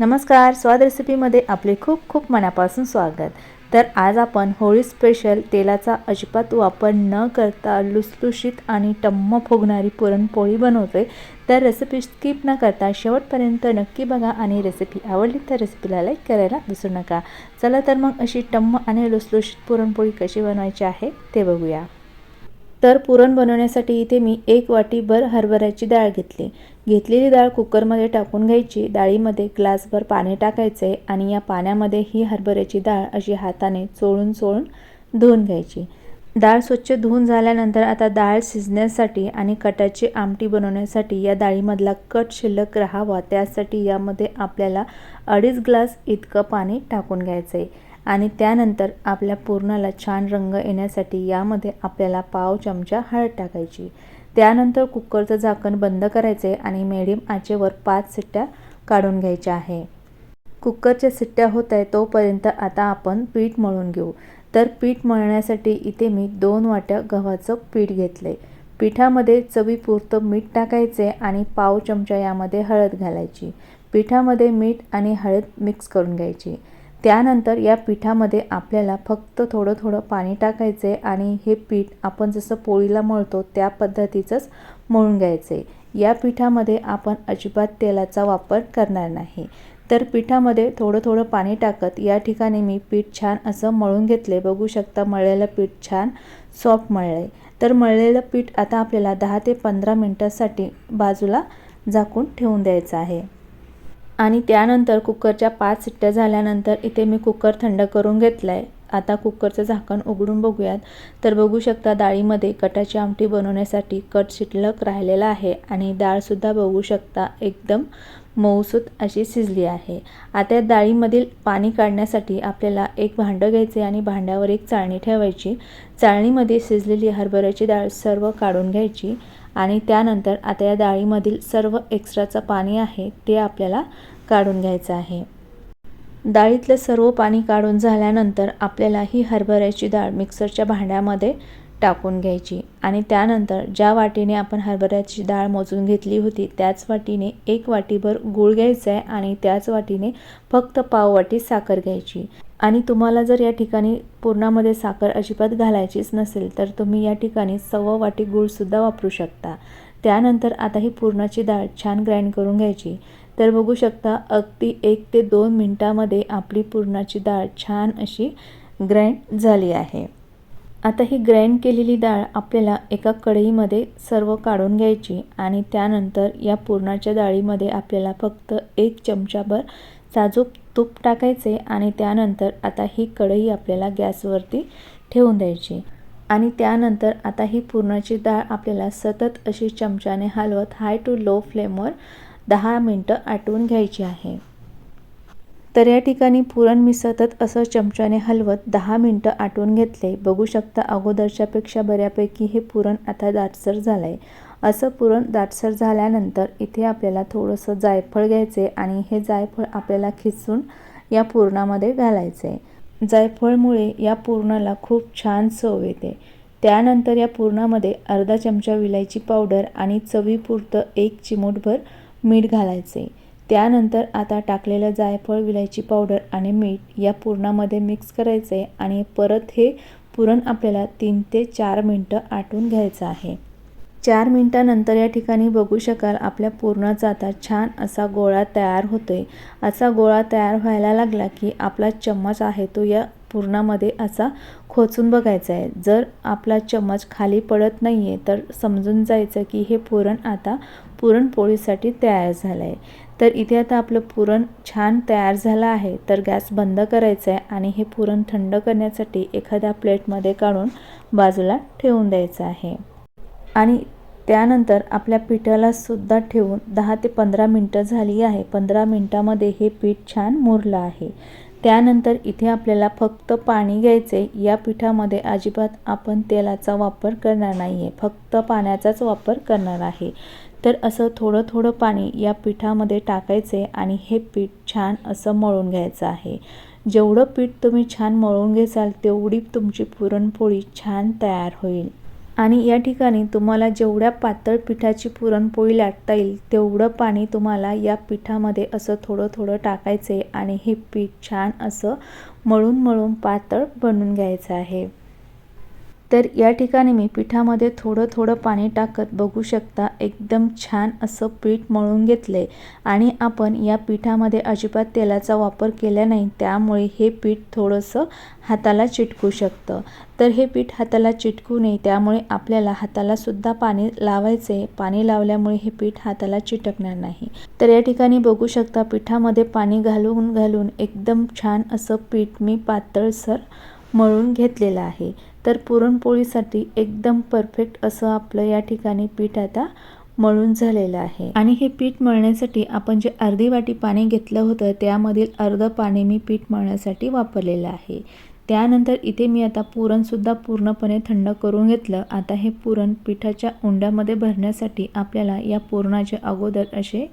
नमस्कार स्वाद रेसिपीमध्ये आपले खूप खूप मनापासून स्वागत. तर आज आपण होळी स्पेशल तेलाचा अजिबात वापर न करता लुसलुशीत आणि टम्म फुगणारी पुरणपोळी बनवतोय. तर रेसिपी स्किप न करता शेवटपर्यंत नक्की बघा आणि रेसिपी आवडली तर रेसिपीला लाईक करायला विसरू नका. चला तर मग अशी टम्म आणि लुसलुशीत पुरणपोळी कशी बनवायची आहे ते बघूया. तर पुरण बनवण्यासाठी इथे मी एक वाटीभर हरभऱ्याची डाळ घेतली. घेतलेली डाळ कुकरमध्ये टाकून घ्यायची. डाळीमध्ये ग्लासभर पाणी टाकायचं आहे आणि या पाण्यामध्ये ही हरभऱ्याची डाळ अशी हाताने चोळून चोळून धुवून घ्यायची. डाळ स्वच्छ धुवून झाल्यानंतर आता डाळ शिजण्यासाठी आणि कटाची आमटी बनवण्यासाठी या डाळीमधला कट शिल्लक राहावा. त्यासाठी यामध्ये आपल्याला अडीच ग्लास इतकं पाणी टाकून घ्यायचं आहे आणि त्यानंतर आपल्या पूर्णाला छान रंग येण्यासाठी यामध्ये आपल्याला पाव चमचा हळद टाकायची. त्यानंतर कुकरचं झाकण बंद करायचे आणि मेडीम आचेवर पाच सिट्ट्या काढून घ्यायच्या आहे. कुकरच्या सिट्ट्या होत आहे तोपर्यंत आता आपण पीठ मळून घेऊ. तर पीठ मळण्यासाठी इथे मी दोन वाट्या गव्हाचं पीठ घेतलं आहे पिठामध्ये चवीपुरतं मीठ टाकायचे आणि पाव चमचा यामध्ये हळद घालायची. पिठामध्ये मीठ आणि हळद मिक्स करून घ्यायची. त्यानंतर या पिठामध्ये आपल्याला फक्त थोडं थोडं पाणी टाकायचं आहे आणि हे पीठ आपण जसं पोळीला मळतो त्या पद्धतीचंच मळून घ्यायचं आहे या पिठामध्ये आपण अजिबात तेलाचा वापर करणार नाही. तर पिठामध्ये थोडं थोडं पाणी टाकत या ठिकाणी मी पीठ छान असं मळून घेतले बघू शकता मळलेलं पीठ छान सॉफ्ट मळलं आहे तर मळलेलं पीठ आता आपल्याला दहा ते पंधरा मिनटासाठी बाजूला झाकून ठेवून द्यायचं आहे. आणि त्यानंतर कुकरच्या पाच सिट्ट्या झाल्यानंतर इथे मी कुकर थंड करून घेतला आहे आता कुकरचं झाकण उघडून बघूयात. तर बघू शकता डाळीमध्ये कटाची आमटी बनवण्यासाठी कट शिल्लक राहिलेला आहे आणि डाळसुद्धा बघू शकता एकदम मऊसूत अशी शिजली आहे. आता या डाळीमधील पाणी काढण्यासाठी आपल्याला एक भांडं घ्यायचे आणि भांड्यावर एक चाळणी ठेवायची. चाळणीमध्ये शिजलेली हरभऱ्याची डाळ सर्व काढून घ्यायची आणि त्यानंतर आता या डाळीमधील सर्व एक्स्ट्राचं पाणी आहे ते आपल्याला काढून घ्यायचं आहे. डाळीतलं सर्व पाणी काढून झाल्यानंतर आपल्याला ही हरभऱ्याची डाळ मिक्सरच्या भांड्यामध्ये टाकून घ्यायची. आणि त्यानंतर ज्या वाटीने आपण हरभऱ्याची डाळ मोजून घेतली होती त्याच वाटीने एक वाटीभर गूळ घ्यायचा आहे आणि त्याच वाटीने फक्त पाव वाटी साखर घ्यायची. आणि तुम्हाला जर या ठिकाणी पूर्णामध्ये साखर अजिबात घालायचीच नसेल तर तुम्ही या ठिकाणी सव्वा वाटी गूळसुद्धा वापरू शकता. त्यानंतर आता ही पूर्णाची डाळ छान ग्राइंड करून घ्यायची. तर बघू शकता अगदी एक ते दोन मिनटामध्ये आपली पूर्णाची डाळ छान अशी ग्राइंड झाली आहे. आता ही ग्राइंड केलेली डाळ आपल्याला एका कढईमध्ये सर्व काढून घ्यायची आणि त्यानंतर या पुरणाच्या डाळीमध्ये आपल्याला फक्त एक चमचाभर साजूक तूप टाकायचे आणि त्यानंतर आता ही कढई आपल्याला गॅसवरती ठेवून द्यायची. आणि त्यानंतर आता ही पुरणाची डाळ आपल्याला सतत अशी चमच्याने हलवत हाय टू लो फ्लेमवर दहा मिनटं आटवून घ्यायची आहे. तर या ठिकाणी पुरण मी सतत असं चमच्याने हलवत दहा मिनटं आटवून घेतले. बघू शकता अगोदरच्यापेक्षा बऱ्यापैकी हे पुरण आता दाटसर झालं आहे असं पुरण दाटसर झाल्यानंतर इथे आपल्याला थोडंसं जायफळ घ्यायचे आणि हे जायफळ आपल्याला खिसून या पुरणामध्ये घालायचे जायफळमुळे या पुरणाला खूप छान चव येते. त्यानंतर या पुरणामध्ये अर्धा चमचा विलायची पावडर आणि चवीपुरतं एक चिमूटभर मीठ घालायचे त्यानंतर आता टाकलेलं जायफळ विलायची पावडर आणि मीठ या पुरणामध्ये मिक्स करायचं आहे आणि परत हे पुरण आपल्याला तीन ते चार मिनटं आटून घ्यायचं आहे. चार मिनटानंतर या ठिकाणी बघू शकाल आपल्या पुरणाचा आता छान असा गोळा तयार होतो आहे असा गोळा तयार व्हायला लागला की आपला चम्मच आहे तो या पुरणामध्ये असा खोचून बघायचा आहे जर आपला चम्मच खाली पडत नाही आहे तर समजून जायचं की हे पुरण आता पुरणपोळीसाठी तयार झालं आहे तर इथे आता आपलं पुरण छान तयार झालं आहे. तर गॅस बंद करायचा आहे आणि हे पुरण थंड करण्यासाठी एखाद्या प्लेटमध्ये काढून बाजूला ठेवून द्यायचं आहे. आणि त्यानंतर आपल्या पिठाला सुद्धा ठेवून दहा ते पंधरा मिनटं झाली आहे. पंधरा मिनटामध्ये हे पीठ छान मुरलं आहे. त्यानंतर इथे आपल्याला फक्त पाणी घ्यायचे या पिठामध्ये अजिबात आपण तेलाचा वापर करणार नाही आहे फक्त पाण्याचाच वापर करणार आहे. तर असं थोडं थोडं पाणी या पिठामध्ये टाकायचे आणि हे पीठ छान असं मळून घ्यायचं आहे. जेवढं पीठ तुम्ही छान मळून घेसाल तेवढी तुमची पुरणपोळी छान तयार होईल. आणि या ठिकाणी तुम्हाला जेवढ्या पातळ पिठाची पुरणपोळी लाटता येईल तेवढं पाणी तुम्हाला या पिठामध्ये असं थोडं थोडं टाकायचं आहे आणि हे पीठ छान असं मळून मळून पातळ बनवून घ्यायचं आहे. तर या ठिकाणी मी पिठामध्ये थोडं थोडं पाणी टाकत बघू शकता एकदम छान असं पीठ मळून घेतलं आहे आणि आपण या पिठामध्ये अजिबात तेलाचा वापर केला नाही त्यामुळे हे पीठ थोडंसं हाताला चिटकू शकतं. तर हे पीठ हाताला चिटकू नये त्यामुळे आपल्याला हातालासुद्धा पाणी लावायचे पाणी लावल्यामुळे हे पीठ हाताला चिटकणार नाही. तर या ठिकाणी बघू शकता पिठामध्ये पाणी घालून घालून एकदम छान असं पीठ मी पातळसर मळून घेतलेलं आहे. तर पुरणपोळीसाठी एकदम परफेक्ट असं आपलं या ठिकाणी पीठ आता मळून झालेलं आहे. आणि हे पीठ मळण्यासाठी आपण जे अर्धी वाटी पाणी घेतलं होतं त्यामधील अर्धं पाणी मी पीठ मळण्यासाठी वापरलेलं आहे. त्यानंतर इथे मी आता पुरणसुद्धा पूर्णपणे थंड करून घेतलं. आता हे पुरण पिठाच्या उंड्यामध्ये भरण्यासाठी आपल्याला या पुरणाचे अगोदर असे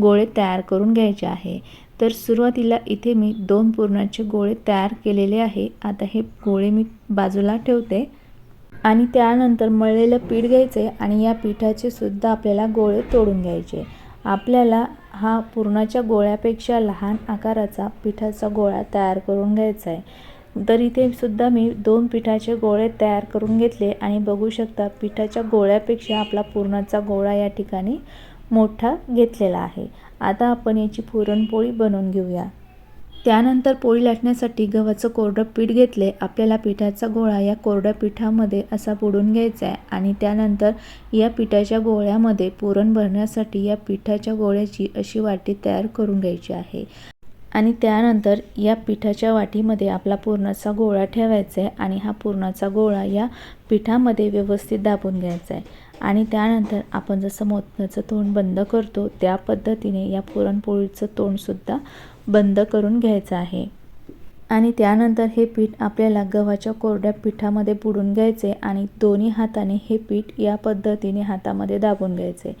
गोळे तयार करून घ्यायचे आहे. तर सुरुवातीला इथे मी दोन पुरणाचे गोळे तयार केलेले आहे. आता हे गोळे मी बाजूला ठेवते. आणि त्यानंतर मळलेलं पीठ घ्यायचे आणि या पिठाचे सुद्धा आपल्याला गोळे तोडून घ्यायचे. आपल्याला हा पुरणाच्या गोळ्यापेक्षा लहान आकाराचा पिठाचा गोळा तयार करून घ्यायचा आहे. तर इथे सुद्धा मी दोन पिठाचे गोळे तयार करून घेतले आणि बघू शकता पिठाच्या गोळ्यापेक्षा आपला पुरणाचा गोळा या ठिकाणी मोठा घेतलेला आहे. आता आपण याची पुरणपोळी बनवून घेऊया. त्यानंतर पोळी लाटण्यासाठी गव्हाचं कोरडं पीठ घेतले. आपल्याला पिठाचा गोळा या कोरड्या पिठामध्ये असा बुडून घ्यायचा आहे आणि त्यानंतर या पिठाच्या गोळ्यामध्ये पुरण भरण्यासाठी या पिठाच्या गोळ्याची अशी वाटी तयार करून घ्यायची आहे. आणि त्यानंतर या पिठाच्या वाटीमध्ये आपला पुरणाचा गोळा ठेवायचा आहे आणि हा पुरणाचा गोळा या पिठामध्ये व्यवस्थित दाबून घ्यायचा आहे. आणि त्यानंतर आपण जसं मोदकाचं तोंड बंद करतो त्या पद्धतीने या पुरणपोळीचं तोंडसुद्धा बंद करून घ्यायचं आहे. आणि त्यानंतर हे पीठ आपल्याला गव्हाच्या कोरड्या पिठामध्ये बुडून घ्यायचे आणि दोन्ही हाताने हे पीठ या पद्धतीने हातामध्ये दाबून घ्यायचे.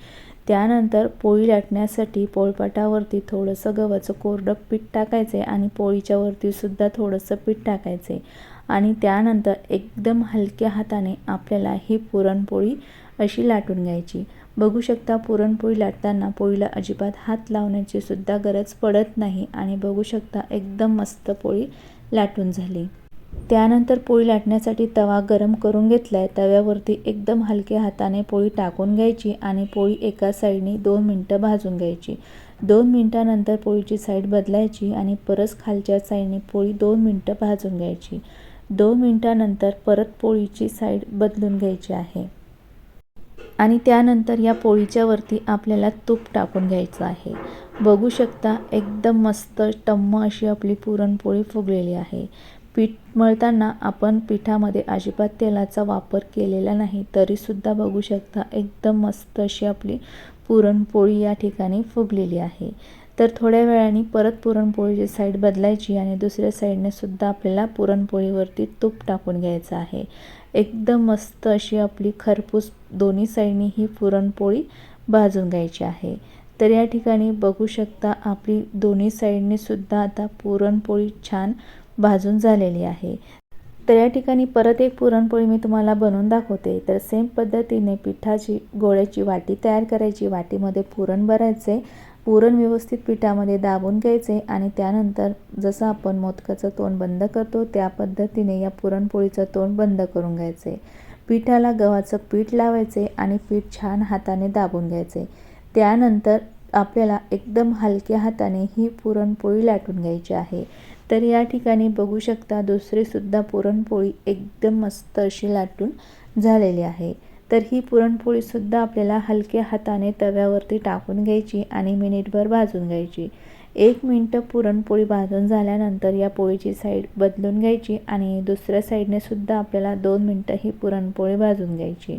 त्यानंतर पोळी लाटण्यासाठी पोळपाटावरती थोडंसं गव्हाचं कोरडं पीठ टाकायचे आणि पोळीच्या वरतीसुद्धा थोडंसं पीठ टाकायचे. आणि त्यानंतर एकदम हलक्या हाताने आपल्याला ही पुरणपोळी अशी लाटून घ्यायची. बघू शकता पुरणपोळी लाटताना पोळीला अजिबात हात लावण्याची सुद्धा गरज पडत नाही आणि बघू शकता एकदम मस्त पोळी लाटून झाली. त्यानंतर पोळी लाटण्यासाठी तवा गरम करून घेतला आहे तव्यावरती एकदम हलक्या हाताने पोळी टाकून घ्यायची आणि पोळी एका साईडने दोन मिनटं भाजून घ्यायची. दोन मिनटानंतर पोळीची साईड बदलायची आणि परत खालच्या साईडने पोळी दोन मिनटं भाजून घ्यायची. दोन मिनटानंतर परत पोळीची साईड बदलून घ्यायची आहे. आणि त्यानंतर या पोळीच्या वरती आपल्याला तूप टाकून घ्यायचं आहे. बघू शकता एकदम मस्त टम्म अशी आपली पुरणपोळी फुगलेली आहे. पीठ मळताना आपण पिठामध्ये अजिबात तेलाचा वापर केलेला नाही तरीसुद्धा बघू शकता एकदम मस्त अशी आपली पुरणपोळी या ठिकाणी फुगलेली आहे. तर थोड्या वेळाने परत पुरणपोळीची साईड बदलायची आणि दुसऱ्या साईडने सुद्धा आपल्याला पुरणपोळीवरती तूप टाकून घ्यायचं आहे. एकदम मस्त अशी आपली खरपूस दोन्ही साईडनी ही पुरणपोळी भाजून घ्यायची आहे. तर या ठिकाणी बघू शकता आपली दोन्ही साईडने सुद्धा आता पुरणपोळी छान भाजून झालेली आहे. तर या ठिकाणी परत एक पुरणपोळी मी तुम्हाला बनवून दाखवते. तर सेम पद्धतीने पिठाची गोळ्याची वाटी तयार करायची. वाटीमध्ये पुरण भरायचे पुरण व्यवस्थित पिठामध्ये दाबून घ्यायचे आणि त्यानंतर जसं आपण मोदकाचं तोंड बंद करतो त्या पद्धतीने या पुरणपोळीचं तोंड बंद करून घ्यायचे. पिठाला गव्हाचं पीठ लावायचे आणि पीठ छान हाताने दाबून घ्यायचे. त्यानंतर आपल्याला एकदम हलक्या हाताने ही पुरणपोळी लाटून घ्यायची आहे. तर या ठिकाणी बघू शकता दुसरीसुद्धा पुरणपोळी एकदम मस्त अशी लाटून झालेली आहे. तर ही पुरणपोळीसुद्धा आपल्याला हलक्या हाताने तव्यावरती टाकून घ्यायची आणि मिनिटभर भाजून घ्यायची. एक मिनटं पुरणपोळी भाजून झाल्यानंतर या पोळीची साईड बदलून घ्यायची आणि दुसऱ्या साईडने सुद्धा आपल्याला दोन मिनटं ही पुरणपोळी भाजून घ्यायची.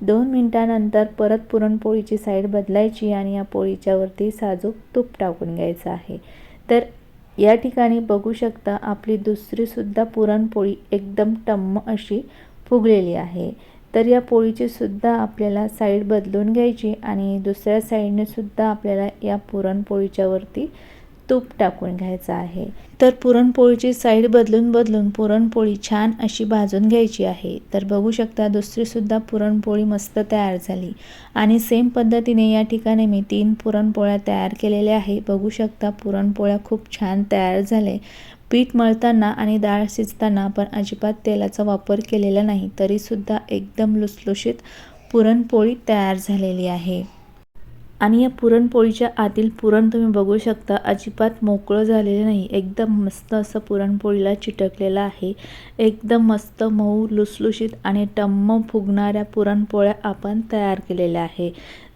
दोन मिनटानंतर परत पुरणपोळीची साईड बदलायची आणि या पोळीच्यावरती साजूक तूप टाकून घ्यायचं आहे. तर या ठिकाणी बघू शकता आपली दुसरीसुद्धा पुरणपोळी एकदम टम्म अशी फुगलेली आहे. तर या पोळीची सुद्धा आपल्याला साईड बदलून घ्यायची आणि दुसऱ्या साईडने सुद्धा आपल्याला या पुरणपोळीच्यावरती तूप टाकून घ्यायचं आहे. तर पुरणपोळीची साईड बदलून बदलून पुरणपोळी छान अशी भाजून घ्यायची आहे. तर बघू शकता दुसरीसुद्धा पुरणपोळी मस्त तयार झाली. आणि सेम पद्धतीने या ठिकाणी मी तीन पुरणपोळ्या तयार केलेल्या आहे. बघू शकता पुरणपोळ्या खूप छान तयार झाले पीठ मळताना आणि डाळ शिजताना आपण अजिबात तेलाचा वापर केलेला नाही. तरीसुद्धा एकदम लुसलुशीत पुरणपोळी तयार झालेली आहे. आणि या पुरणपोळीच्या आतील पुरण तुम्ही बघू शकता. अजिबात मोकळं झालेलं नाही. एकदम मस्त असं पुरणपोळीला चिटकलेलं आहे. एकदम मस्त मऊ लुसलुशीत आणि टम्म फुगणाऱ्या पुरणपोळ्या आपण तयार केलेल्या आहे.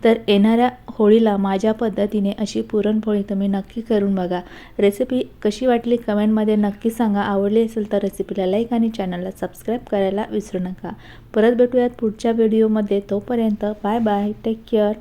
तर येणाऱ्या होळीला माझ्या पद्धतीने अशी पुरणपोळी तुम्ही नक्की करून बघा. रेसिपी कशी वाटली कमेंटमध्ये नक्की सांगा. आवडली असेल तर रेसिपीला लाईक आणि चॅनलला सबस्क्राईब करायला विसरू नका. परत भेटूयात पुढच्या व्हिडिओमध्ये. तोपर्यंत बाय बाय. Take care.